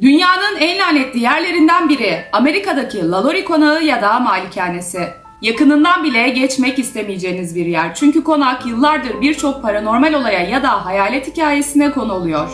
Dünyanın en lanetli yerlerinden biri Amerika'daki Lalaurie Konağı ya da Malikanesi. Yakınından bile geçmek istemeyeceğiniz bir yer. Çünkü konak yıllardır birçok paranormal olaya ya da hayalet hikayesine konu oluyor.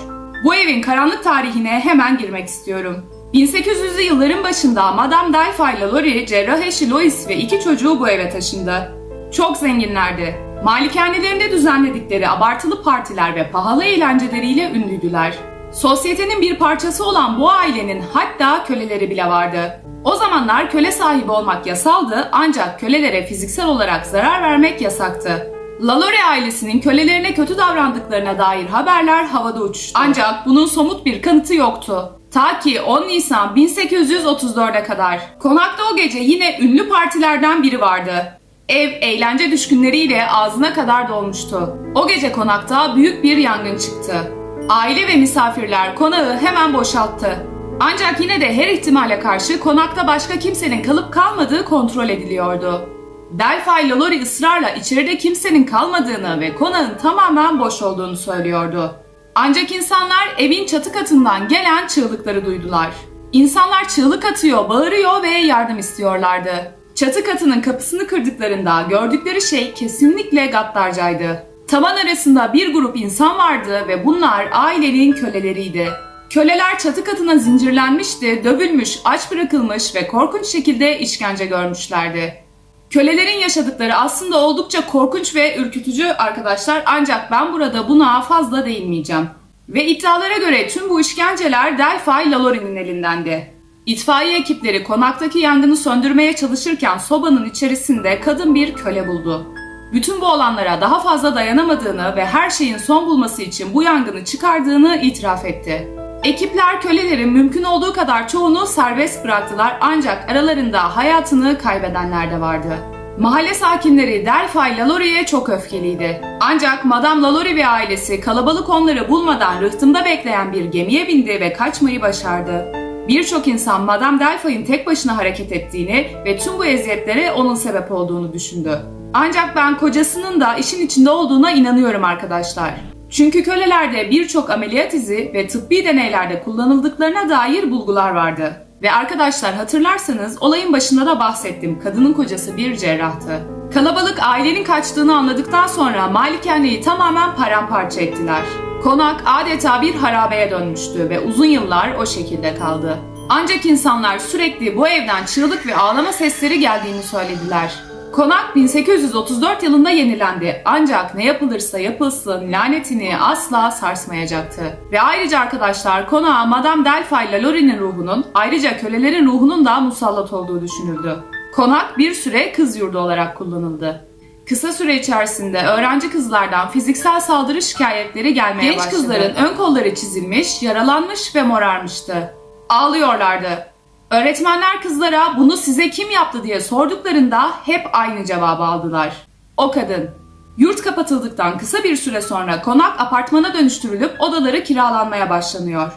Bu evin karanlık tarihine hemen girmek istiyorum. 1800'lü yılların başında Madame Delphi Lalaurie, cerrah eşi Lois ve iki çocuğu bu eve taşındı. Çok zenginlerdi. Malikanelerinde düzenledikleri abartılı partiler ve pahalı eğlenceleriyle ünlüydüler. Sosyetenin bir parçası olan bu ailenin hatta köleleri bile vardı. O zamanlar köle sahibi olmak yasaldı ancak kölelere fiziksel olarak zarar vermek yasaktı. Lalaurie ailesinin kölelerine kötü davrandıklarına dair haberler havada uçuştu. Ancak bunun somut bir kanıtı yoktu. Ta ki 10 Nisan 1834'e kadar. Konakta o gece yine ünlü partilerden biri vardı. Ev eğlence düşkünleriyle ağzına kadar dolmuştu. O gece konakta büyük bir yangın çıktı. Aile ve misafirler konağı hemen boşalttı. Ancak yine de her ihtimale karşı konakta başka kimsenin kalıp kalmadığı kontrol ediliyordu. Delphi Lalaurie ısrarla içeride kimsenin kalmadığını ve konağın tamamen boş olduğunu söylüyordu. Ancak insanlar evin çatı katından gelen çığlıkları duydular. İnsanlar çığlık atıyor, bağırıyor ve yardım istiyorlardı. Çatı katının kapısını kırdıklarında gördükleri şey kesinlikle gaddarcaydı. Tavan arasında bir grup insan vardı ve bunlar ailenin köleleriydi. Köleler çatı katına zincirlenmişti, dövülmüş, aç bırakılmış ve korkunç şekilde işkence görmüşlerdi. Kölelerin yaşadıkları aslında oldukça korkunç ve ürkütücü arkadaşlar ancak ben burada buna fazla değinmeyeceğim. Ve iddialara göre tüm bu işkenceler Delphi Lalaurie'nin elindendi. İtfaiye ekipleri konaktaki yangını söndürmeye çalışırken sobanın içerisinde kadın bir köle buldu. Bütün bu olanlara daha fazla dayanamadığını ve her şeyin son bulması için bu yangını çıkardığını itiraf etti. Ekipler kölelerin mümkün olduğu kadar çoğunu serbest bıraktılar ancak aralarında hayatını kaybedenler de vardı. Mahalle sakinleri Delphi Lalaurie'ye çok öfkeliydi. Ancak Madame Lalaurie ve ailesi kalabalık onları bulmadan rıhtımda bekleyen bir gemiye bindi ve kaçmayı başardı. Birçok insan Madame Delphi'nin tek başına hareket ettiğini ve tüm bu eziyetlere onun sebep olduğunu düşündü. Ancak ben kocasının da işin içinde olduğuna inanıyorum arkadaşlar. Çünkü kölelerde birçok ameliyat izi ve tıbbi deneylerde kullanıldıklarına dair bulgular vardı. Ve arkadaşlar hatırlarsanız olayın başında da bahsettim. Kadının kocası bir cerrahtı. Kalabalık ailenin kaçtığını anladıktan sonra malikaneyi tamamen paramparça ettiler. Konak adeta bir harabeye dönmüştü ve uzun yıllar o şekilde kaldı. Ancak insanlar sürekli bu evden çığlık ve ağlama sesleri geldiğini söylediler. Konak 1834 yılında yenilendi ancak ne yapılırsa yapılsın lanetini asla sarsmayacaktı. Ve ayrıca arkadaşlar konağa Madame Delphi Lalaurie'nin ruhunun ayrıca kölelerin ruhunun da musallat olduğu düşünüldü. Konak bir süre kız yurdu olarak kullanıldı. Kısa süre içerisinde öğrenci kızlardan fiziksel saldırı şikayetleri gelmeye Genç başladı. kızların ön kolları çizilmiş, yaralanmış ve morarmıştı. Ağlıyorlardı. Öğretmenler kızlara bunu size kim yaptı diye sorduklarında hep aynı cevabı aldılar. O kadın. Yurt kapatıldıktan kısa bir süre sonra konak apartmana dönüştürülüp odaları kiralanmaya başlanıyor.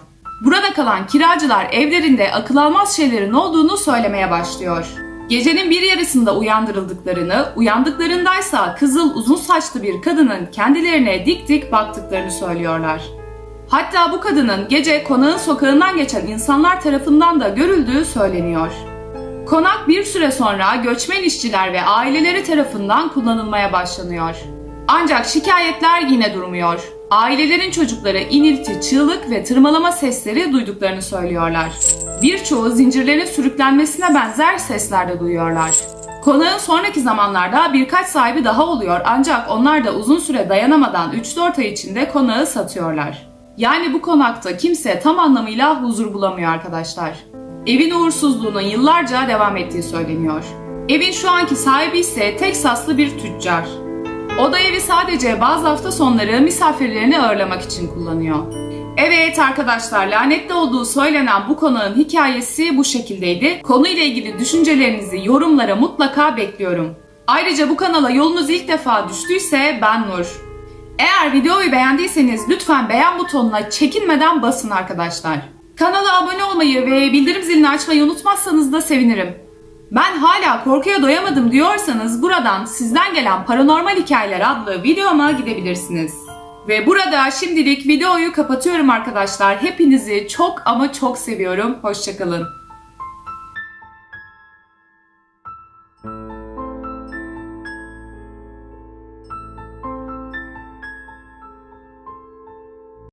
Burada kalan kiracılar evlerinde akıl almaz şeylerin olduğunu söylemeye başlıyor. Gecenin bir yarısında uyandırıldıklarını, uyandıklarındaysa kızıl uzun saçlı bir kadının kendilerine dik dik baktıklarını söylüyorlar. Hatta bu kadının gece konağın sokağından geçen insanlar tarafından da görüldüğü söyleniyor. Konak bir süre sonra göçmen işçiler ve aileleri tarafından kullanılmaya başlanıyor. Ancak şikayetler yine durmuyor. Ailelerin çocukları inilti, çığlık ve tırmalama sesleri duyduklarını söylüyorlar. Birçoğu zincirlerin sürüklenmesine benzer sesler de duyuyorlar. Konağın sonraki zamanlarda birkaç sahibi daha oluyor ancak onlar da uzun süre dayanamadan 3-4 ay içinde konağı satıyorlar. Yani bu konakta kimse tam anlamıyla huzur bulamıyor arkadaşlar. Evin uğursuzluğunun yıllarca devam ettiği söyleniyor. Evin şu anki sahibi ise Teksaslı bir tüccar. O da evi sadece bazı hafta sonları misafirlerini ağırlamak için kullanıyor. Evet arkadaşlar lanetli olduğu söylenen bu konağın hikayesi bu şekildeydi. Konuyla ilgili düşüncelerinizi yorumlara mutlaka bekliyorum. Ayrıca bu kanala yolunuz ilk defa düştüyse ben Nur. Eğer videoyu beğendiyseniz lütfen beğen butonuna çekinmeden basın arkadaşlar. Kanala abone olmayı ve bildirim zilini açmayı unutmazsanız da sevinirim. Ben hala korkuya doyamadım diyorsanız buradan sizden gelen paranormal hikayeler adlı videoma gidebilirsiniz. Ve burada şimdilik videoyu kapatıyorum arkadaşlar. Hepinizi çok ama çok seviyorum. Hoşçakalın.